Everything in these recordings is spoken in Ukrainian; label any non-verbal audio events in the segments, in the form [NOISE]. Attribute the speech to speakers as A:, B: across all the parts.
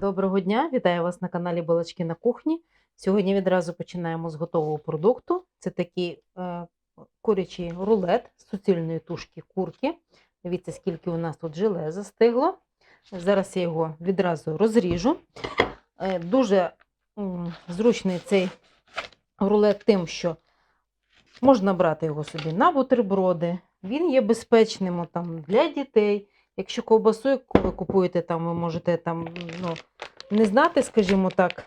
A: Доброго дня, вітаю вас на каналі Балачки на кухні. Сьогодні відразу починаємо з готового продукту. Це такий е, курячий рулет з суцільної тушки курки. Дивіться, скільки у нас тут желе застигло. Зараз я його відразу розріжу. Е, дуже м, зручний цей рулет тим, що можна брати його собі на бутерброди. Він є безпечним там, для дітей. Якщо ковбасу яку ви купуєте, там ви можете там, ну, не знати, скажімо так,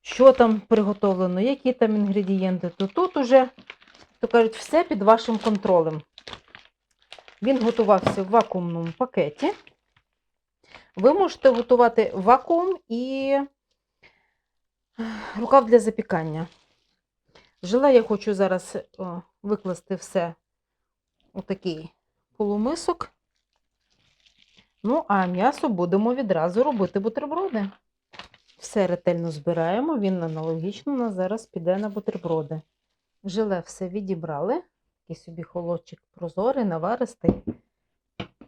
A: що там приготовлено, які там інгредієнти, то тут уже, то кажуть, все під вашим контролем. Він готувався в вакуумному пакеті. Ви можете готувати вакуум і рукав для запікання. Желе я хочу зараз викласти все у такий полумисок. Ну, а м'ясо будемо відразу робити бутерброди. Все ретельно збираємо, він аналогічно у нас зараз піде на бутерброди. Желе все відібрали. Такий собі холодчик прозорий, наваристий.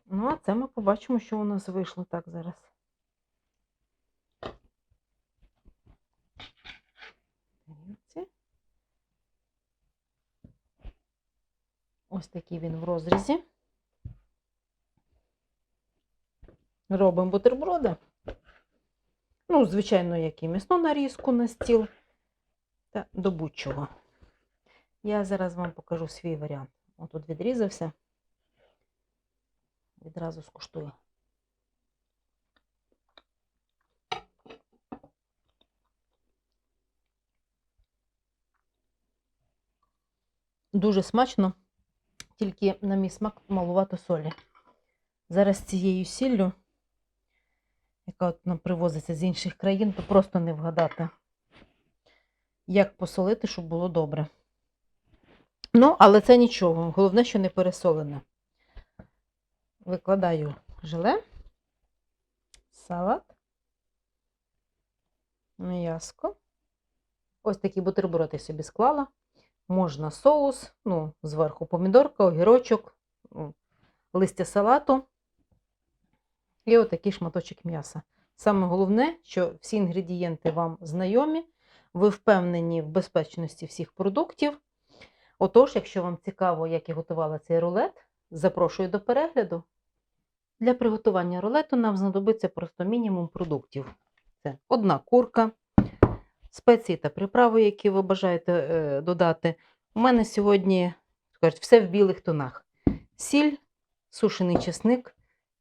A: Ну, а це ми побачимо, що у нас вийшло так зараз. Ось такий він в розрізі. Робимо бутерброди. Ну, звичайно, як і м'ясну нарізку на стіл та до будь-чого. Я зараз вам покажу свій варіант. Отут відрізався. Відразу скуштую. Дуже смачно, тільки на мій смак малувато солі. Зараз цією сіллю, яка от нам привозиться з інших країн, то просто не вгадати, як посолити, щоб було добре. Ну, але це нічого. Головне, що не пересолене. Викладаю желе, салат, м'яско. Ось такі бутерброди собі склала. Можна соус, ну, зверху помідорка, огірочок, ну, листя салату і отакий шматочок м'яса. Саме головне, що всі інгредієнти вам знайомі, ви впевнені в безпечності всіх продуктів. Отож, якщо вам цікаво, як я готувала цей рулет, запрошую до перегляду. Для приготування рулету нам знадобиться просто мінімум продуктів. Це одна курка, спеції та приправи, які ви бажаєте е, додати. У мене сьогодні кажуть, все в білих тонах: сіль, сушений чесник,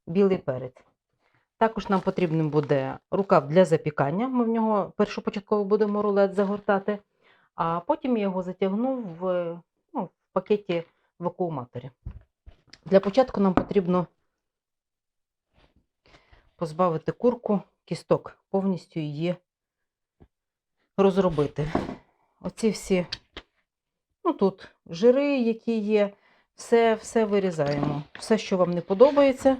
A: білий перець. Також нам потрібен буде рукав для запікання. Ми в нього першопочатково будемо рулет загортати, а потім я його затягну в, ну, в пакеті вакууматорі. Для початку нам потрібно позбавити курку кісток, повністю її розробити. Оці всі, ну тут жири, які є, все, все вирізаємо. Все, що вам не подобається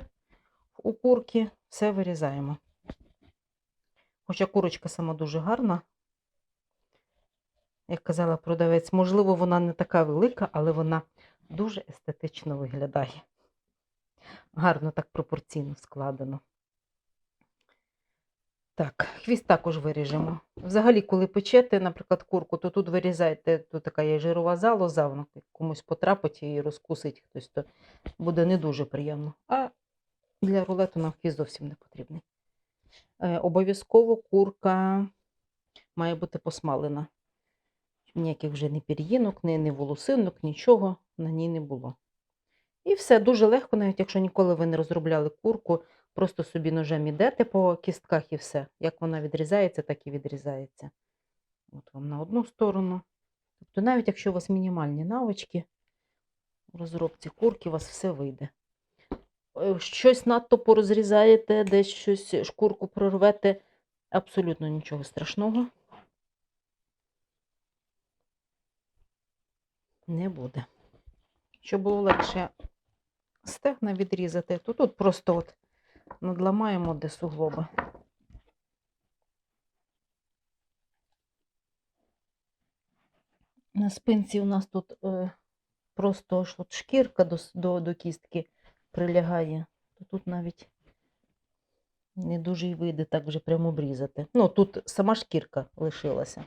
A: у курки, все вирізаємо. Хоча курочка сама дуже гарна. Як казала продавець, можливо, вона не така велика, але вона дуже естетично виглядає. Гарно так пропорційно складено. Так, хвіст також виріжемо. Взагалі, коли печете, наприклад, курку, то тут вирізайте, тут така є жирова залоза, вона комусь потрапить і розкусить хтось, то буде не дуже приємно. А для рулету нам хвіст зовсім не потрібний. Е, обов'язково курка має бути посмалена. Ніяких вже ні пір'їнок, ні, ні волосинок, нічого на ній не було. І все дуже легко, навіть якщо ніколи ви не розробляли курку, просто собі ножем ідете по кістках і все. Як вона відрізається, так і відрізається. От вам на одну сторону. Тобто, навіть якщо у вас мінімальні навички у розробці курки, у вас все вийде. Е, Щось надто порозрізаєте, десь щось шкурку прорвете, абсолютно нічого страшного не буде. Щоб було легше стегна відрізати, то тут просто от надламаємо де суглоби. На спинці у нас тут е, просто шкірка до, до, до кістки прилягає, то тут навіть Не дуже й вийде так вже прямо обрізати. Ну, тут сама шкірка лишилася.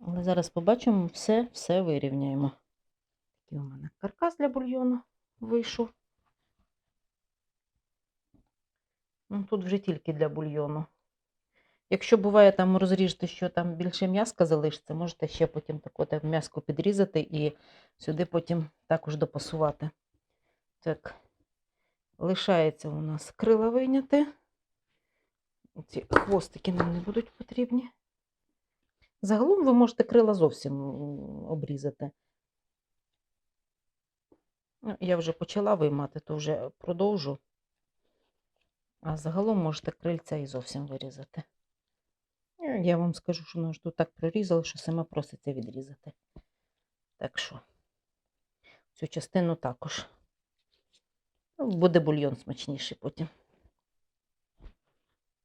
A: Але зараз побачимо, все, все вирівняємо. Такий у мене каркас для бульйону вийшов. Ну, тут вже тільки для бульйону. Якщо буває там розріжете, що там більше м'яска залишиться, можете ще потім так м'яско підрізати і сюди потім також допасувати. Так, лишається у нас крила вийняти. Ці хвостики нам не будуть потрібні. Загалом ви можете крила зовсім обрізати. Ну, Я вже почала виймати, то вже продовжу. А загалом можете крильця і зовсім вирізати. Е, Я вам скажу, що ж тут так прорізало, що саме проситься відрізати. Так що цю частину також. Ну, Буде бульйон смачніший потім.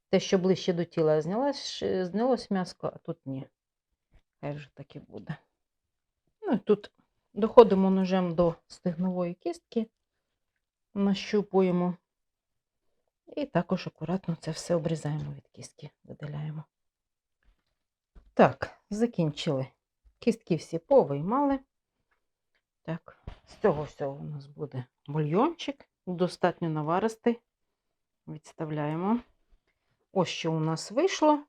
A: Те, що ближче до тіла знялось, знялось м'яско, а тут ні. Хай вже так і буде. Ну тут доходимо ножем до стегнової кістки, нащупуємо. І також акуратно це все обрізаємо від кістки, видаляємо. Так, закінчили. Кістки всі повиймали. Так, з цього всього у нас буде бульйончик, достатньо наваристий. Відставляємо. Ось що у нас вийшло.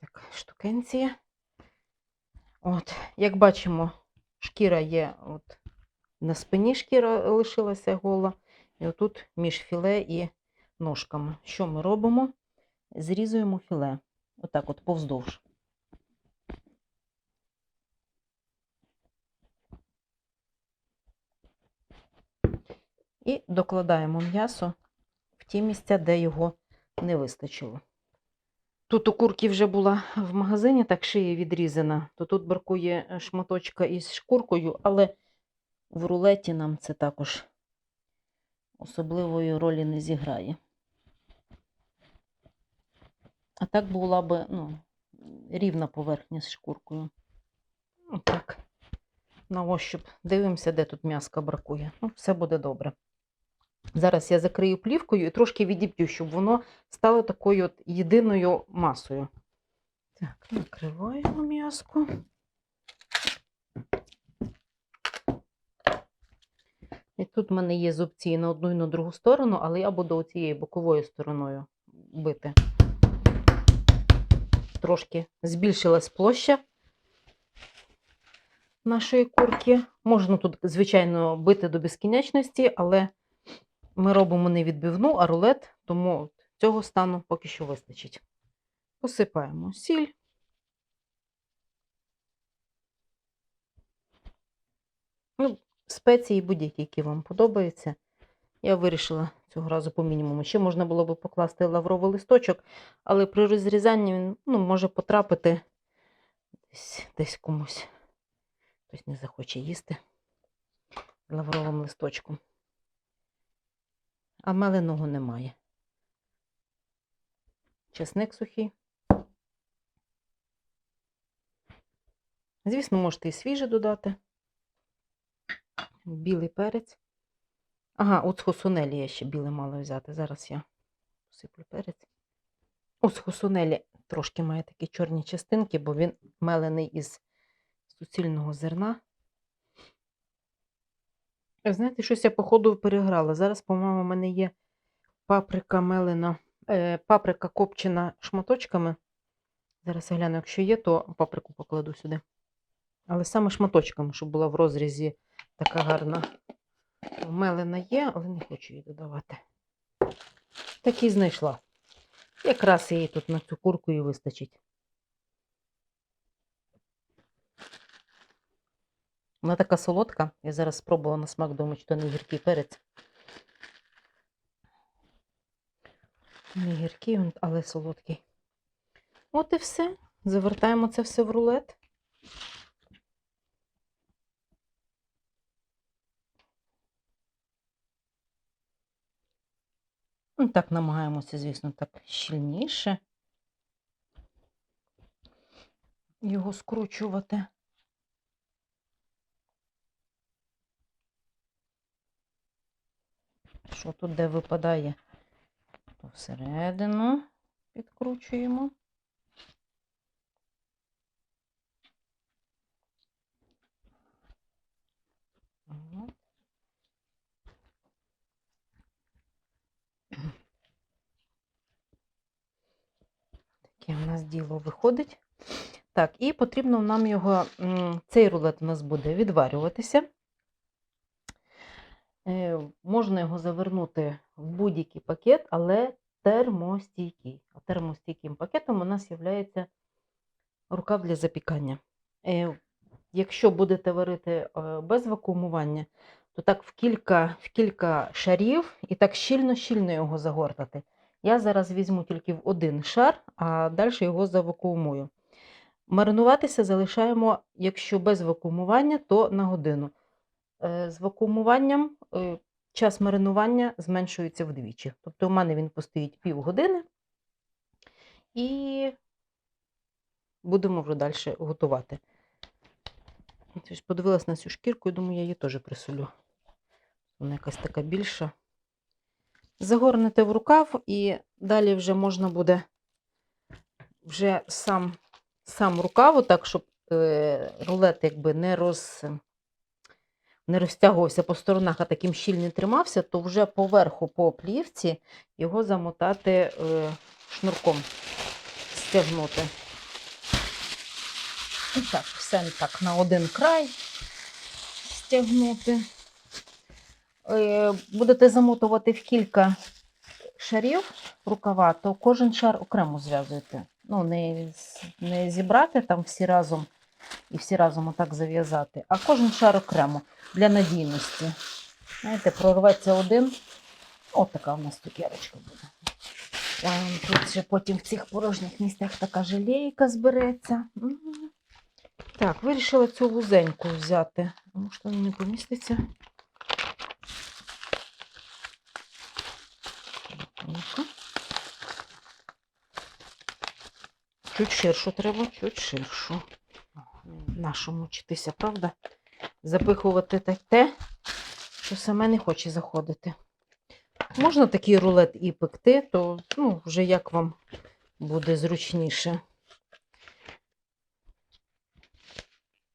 A: Така штукенція. От, як бачимо, шкіра є от на спині шкіра лишилася гола. І отут між філе і ножками. Що ми робимо? Зрізуємо філе. Отак от повздовж. І докладаємо м'ясо в ті місця, де його не вистачило. Тут у курки вже була в магазині, так шия відрізана, то тут бракує е, шматочка із шкуркою, але в рулеті нам це також особливої ролі не зіграє. А так була би ну, рівна поверхня з шкуркою. Ну, так, на ощуп дивимося, де тут м'яска бракує. Ну, все буде добре. Зараз я закрию плівкою і трошки відіб'ю, щоб воно стало такою от єдиною масою. Так, накриваємо м'яско. І тут в мене є зубці на одну і на другу сторону, але я буду цією боковою стороною бити. Трошки збільшилась площа нашої курки. Можна тут, звичайно, бити до безкінечності, але ми робимо не відбивну, а рулет, тому цього стану поки що вистачить. Посипаємо сіль. Ну, спеції будь-які, які вам подобаються. Я вирішила цього разу по мінімуму. Ще можна було би покласти лавровий листочок, але при розрізанні він ну, може потрапити десь, десь комусь. Хтось не захоче їсти лавровим листочком. А меленого немає. Чесник сухий. Звісно, можете і свіже додати. Білий перець. Ага, от з хосунелі я ще біле мала взяти. Зараз я посиплю перець. Ось з хосунелі трошки має такі чорні частинки, бо він мелений із суцільного зерна. Знаєте, щось я, походу, переграла. Зараз, по-моєму, у мене є паприка мелена, е, паприка копчена шматочками. Зараз я гляну, якщо є, то паприку покладу сюди. Але саме шматочками, щоб була в розрізі така гарна. Мелена є, але не хочу її додавати. Так і знайшла. Якраз її тут на цю курку і вистачить. Вона така солодка. Я зараз спробувала на смак, думаю, що не гіркий перець. Не гіркий, але солодкий. От і все. Завертаємо це все в рулет. Ну, так намагаємося, звісно, так щільніше його скручувати. Що тут де випадає? всередину підкручуємо. Таке у нас діло виходить. Так, і потрібно нам його, цей рулет у нас буде відварюватися. Е, Можна його завернути в будь-який пакет, але термостійкий. А термостійким пакетом у нас є рукав для запікання. Е, Якщо будете варити е, без вакуумування, то так в кілька, в кілька шарів і так щільно-щільно його загортати. Я зараз візьму тільки в один шар, а далі його завакуумую. Маринуватися залишаємо, якщо без вакуумування, то на годину. Е, З вакуумуванням е, час маринування зменшується вдвічі. Тобто у мене він постоїть півгодини і будемо вже далі готувати. Подивилась на цю шкірку і думаю, я її теж присолю. Вона якась така більша. Загорнете в рукав, і далі вже можна буде вже сам, сам рукав, отак, щоб е, рулет якби не, роз, не розтягувався по сторонах, а таким щільним тримався, то вже поверху по плівці його замотати е, шнурком, стягнути. І так, все так на один край стягнути. Е, Будете замотувати в кілька шарів рукава, то кожен шар окремо зв'язуєте. Ну, не, не зібрати там всі разом і всі разом отак зав'язати, а кожен шар окремо для надійності. Знаєте, прорветься один. От така у нас цукерочка буде. Ем, Тут ще потім в цих порожніх місцях така желейка збереться. Так, вирішила цю вузеньку взяти, тому що вона не поміститься. Чуть ширшу треба, чуть ширшу. Нашому мучитися, правда? Запихувати те, те, що саме не хоче заходити. Можна такий рулет і пекти, то ну, вже як вам буде зручніше.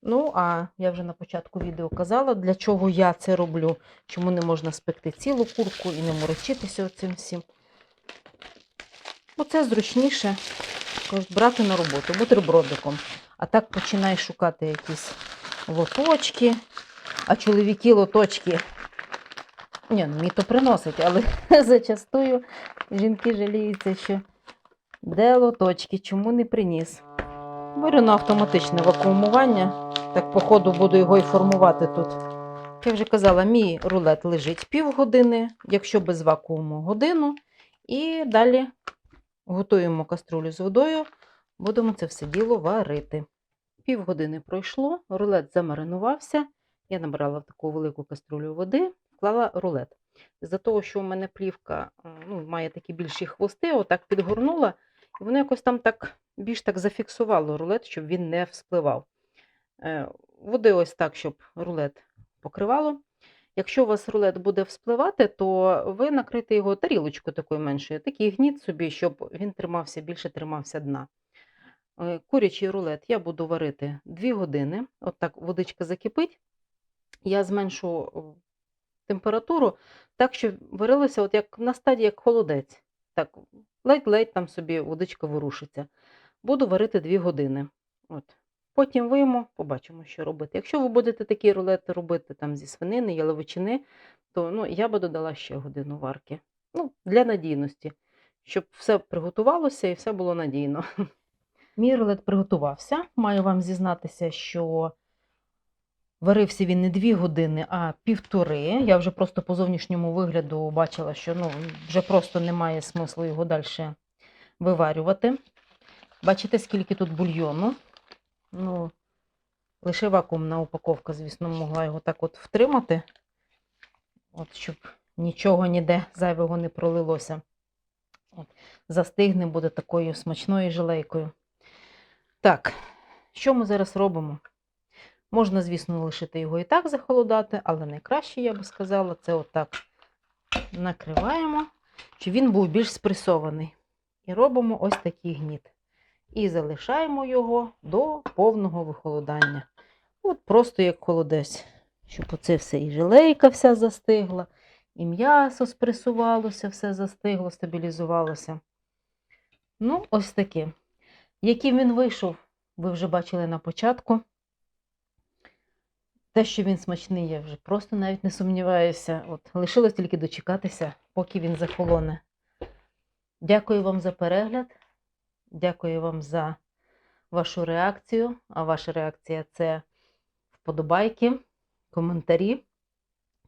A: Ну, а я вже на початку відео казала, для чого я це роблю, чому не можна спекти цілу курку і не морочитися цим всім. Бо це зручніше брати на роботу бутербродиком. А так починай шукати якісь лоточки, а чоловіки лоточки. Ні, ну, мені то приносить, але [LAUGHS] зачастую жінки жаліються, що де лоточки, чому не приніс. Беру на автоматичне вакуумування. Так, по ходу буду його і формувати тут. Я вже казала, мій рулет лежить півгодини, якщо без вакууму годину. І далі готуємо каструлю з водою, будемо це все діло варити. Півгодини пройшло, рулет замаринувався. Я набрала таку велику каструлю води, вклала рулет. З-за того, що у мене плівка е, ну, має такі більші хвости, отак підгорнула, і воно якось там так більш так зафіксувало рулет, щоб він не вспливав. Е, Води ось так, щоб рулет покривало. Якщо у вас рулет буде вспливати, то ви накрите його тарілочкою такою меншою, такий гніт собі, щоб він тримався, більше тримався дна. Е, Курячий рулет я буду варити 2 години. От так водичка закипить. Я зменшу температуру так, щоб варилося от як на стадії як холодець. Так, ледь-ледь там собі водичка ворушиться. Буду варити 2 години. От. Потім вийму, побачимо, що робити. Якщо ви будете такі рулети робити там зі свинини, яловичини, то ну, я би додала ще годину варки. Ну, для надійності, щоб все приготувалося і все було надійно. [LAUGHS] Мій приготувався. Маю вам зізнатися, що варився він не дві години, а півтори. Я вже просто по зовнішньому вигляду бачила, що ну, вже просто немає смислу його далі виварювати. Бачите, скільки тут бульйону. Ну, лише вакуумна упаковка, звісно, могла його так от втримати, от, щоб нічого ніде зайвого не пролилося. От, застигне буде такою смачною жилейкою. Так, що ми зараз робимо? Можна, звісно, лишити його і так захолодати, але найкраще, я би сказала, це отак накриваємо, щоб він був більш спресований. І робимо ось такий гніт. І залишаємо його до повного вихолодання. От просто як холодець, щоб оце все і жилейка вся застигла, і м'ясо спресувалося, все застигло, стабілізувалося. Ну, ось таке. Яким він вийшов, ви вже бачили на початку. Те, що він смачний, я вже просто навіть не сумніваюся. От, лишилось тільки дочекатися, поки він захолоне. Дякую вам за перегляд. Дякую вам за вашу реакцію. А ваша реакція це вподобайки, коментарі.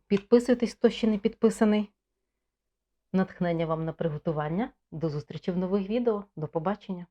A: Підписуйтесь, хто ще не підписаний. Натхнення вам на приготування. До зустрічі в нових відео. До побачення!